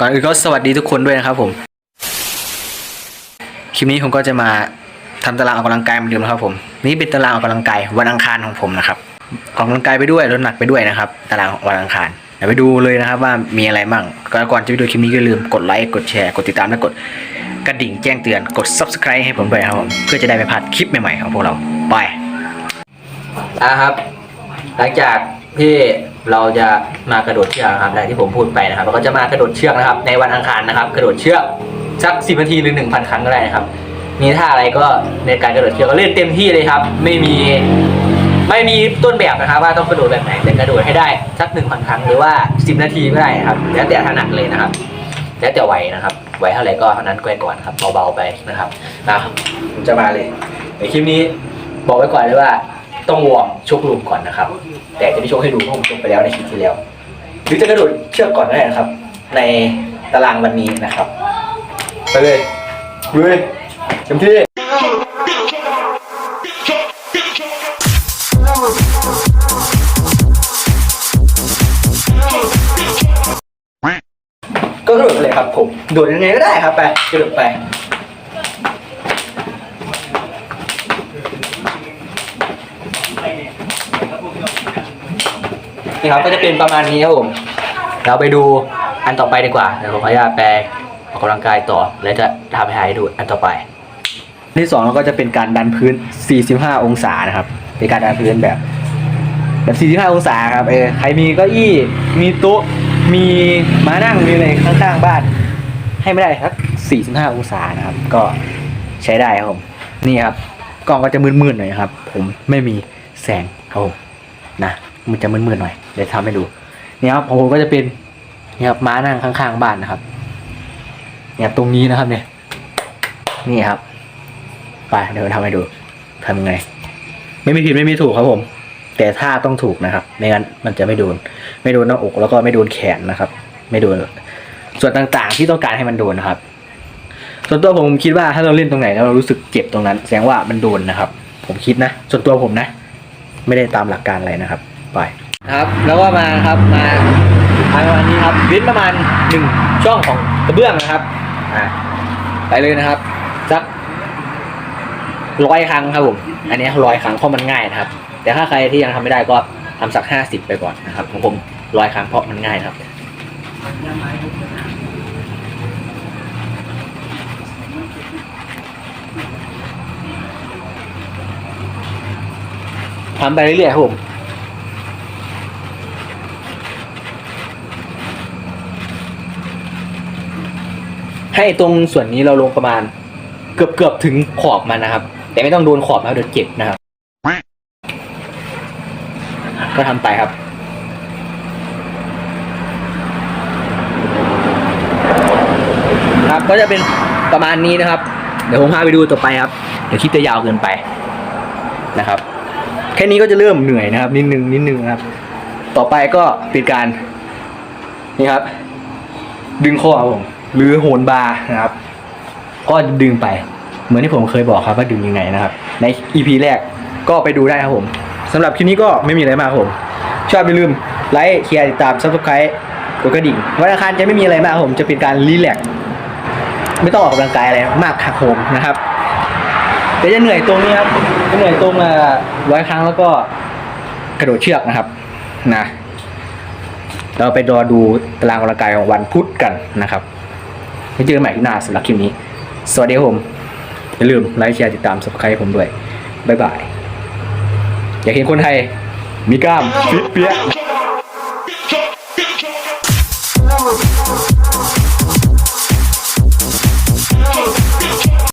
ก่อนอื่นก็สวัสดีทุกคนด้วยนะครับผมคลิปนี้ผมก็จะมาทำตารางออกกำลังกายเหมือนเดิมนะครับผมนี่เป็นตารางออกกำลังกายวันอังคารของผมนะครับออกกำลังกายไปด้วยลดหนักไปด้วยนะครับ ตารางวันอังคารเดี๋ยวไปดูเลยนะครับว่ามีอะไรบ้างก่อนจะไปดูคลิปนี้ก็อย่าลืมกดไลค์กดแชร์กดติดตามและกดกระดิ่งแจ้งเตือนกด subscribe ให้ผมด้วยนะครับผมเพื่อจะได้ไม่พลาดคลิปใหม่ๆของพวกเราไปอ่าครับ หลังจากที่ เราจะมากระโดดเชือกนะครับอย่างที่ผมพูดไปนะครับเราก็จะมากระโดดเชือกนะครับ ในวันอังคารนะครับ กระโดดเชือกสักสิบนาทีหรือหนึ่งพันครั้งก็ได้นะครับ มีท่าอะไรก็ในการกระโดดเชือกก็เล่นเต็มที่เลยครับ ไม่มีไม่มีต้นแบบนะครับว่าต้องกระโดดแบบไหนแต่กระโดดให้ได้สักหนึ่งพันครั้งหรือว่าสิบนาทีก็ได้นะครับแล้วแต่ถนัดเลยนะครับ แล้วแต่ไหวนะครับไหวเท่าไหร่ก็เท่านั้นก็ก่อนครับเบาๆไปนะครับนะครับผมจะมาเลยในคลิปนี้บอกไว้ก่อนเลยว่า ต้องวอร์มชกลุมก่อนนะครับ แต่จะไม่ชกให้ดูเพราะผมชกไปแล้วในคลิปที่แล้ว หรือจะกระโดดเชือกก่อนก็ได้นะครับ ในตารางวันนี้นะครับ ไปเลยลุยเต็มที่ก็กระโดดไปเลยครับผม โดดยังไงก็ได้ครับไปกระโดดไป นี่ครับก็จะเป็นประมาณนี้ครับผมเราไปดูอันต่อไปดีกว่าเดี๋ยวผมขออนุญาตแปลออกกำลังกายต่อแล้วจะทำให้ดูอันต่อไป ที่สองเราก็จะเป็นการดันพื้น 45 องศานะครับเป็นการดันพื้นแบบแบบ 45 องศาครับเออใครมีเก้าอี้มีโต๊ะมีม้านั่งมีอะไรข้างๆบ้าน ให้ไม่ได้ครับ45 องศานะครับ ก็ใช้ได้ครับผมนี่ครับกล้องก็จะมืดๆหน่อยครับ ผมไม่มีแสงครับผมนะ มันจะมืดๆหน่อยเดี๋ยวทำให้ดูเนี่ยครับของผมก็จะเป็นเนี่ยครับม้านั่งข้างๆบ้านนะครับ เนี่ยตรงนี้นะครับเนี่ย นี่ครับไปเดี๋ยวทำให้ดูทำยังไง ไม่มีผิดไม่มีถูกครับผม แต่ท่าต้องถูกนะครับไม่งั้นมันจะไม่โดน ไม่โดนหน้าอกแล้วก็ไม่โดนแขนนะครับ ไม่โดน ส่วนต่างๆที่ต้องการให้มันโดนนะครับส่วนตัวผมคิดว่าถ้าเราเล่นตรงไหนแล้วเรารู้สึกเจ็บตรงนั้น แสดงว่ามันโดนนะครับ ผมคิดนะ ส่วนตัวผมนะ ไม่ได้ตามหลักการอะไรนะครับ ไปครับ แล้วก็มาครับมาทางวันนี้ครับวินประมาณหนึ่งช่องของกระเบื้องนะครับอ่าไปเลยนะครับสักร้อยครั้งครับผมอันนี้ร้อยครั้งเพราะมันง่ายนะครับ แต่ถ้าใครที่ยังทำไม่ได้ก็ทำสักห้าสิบไปก่อนนะครับของผมร้อยครั้งเพราะมันง่ายครับทำไปเรื่อยๆครับผม ให้ตรงส่วนนี้เราลงประมาณ เกือบเกือบๆถึงขอบมันนะครับ แต่ไม่ต้องโดนขอบนะเดี๋ยวเจ็บนะครับ ก็ทำไปครับครับก็จะเป็นประมาณนี้นะครับ เดี๋ยวผมพาไปดูต่อไปครับ เดี๋ยวคลิปจะยาวเกินไปนะครับ แค่นี้ก็จะเริ่มเหนื่อยนะครับ นิดนึงนิดนึงครับ ต่อไปก็เป็นการนี่ครับ ดึงข้อครับผม หรือโหนบาร์นะครับ ก็ดึงไป เหมือนที่ผมเคยบอกครับว่าดึงยังไงนะครับ ใน EP แรกก็ไปดูได้ครับผมสำหรับคลิปนี้ก็ไม่มีอะไรมากผม ชอบอย่าลืมไลค์แชร์ติดตาม subscribe กดกระดิ่งวันอังคารจะไม่มีอะไรมากผมจะเป็นการรีแลกซ์ไม่ต้องออกกำลังกายอะไรมากครับผมนะครับเดี๋ยวจะเหนื่อยตรงนี้ครับจะเหนื่อยตรงร้อยครั้งแล้วก็กระโดดเชือกนะครับนะเราไปรอดูตารางออกำลังกายของวันพุธกันนะครับ เจอกันใหม่ที่หน้าสำหรับคลิปนี้ สวัสดีครับผม อย่าลืมไลค์แชร์ติดตามสมัครให้ผมด้วย บ๊ายบาย อยากเห็นคนไทย มีกล้ามฟิตเปี้ย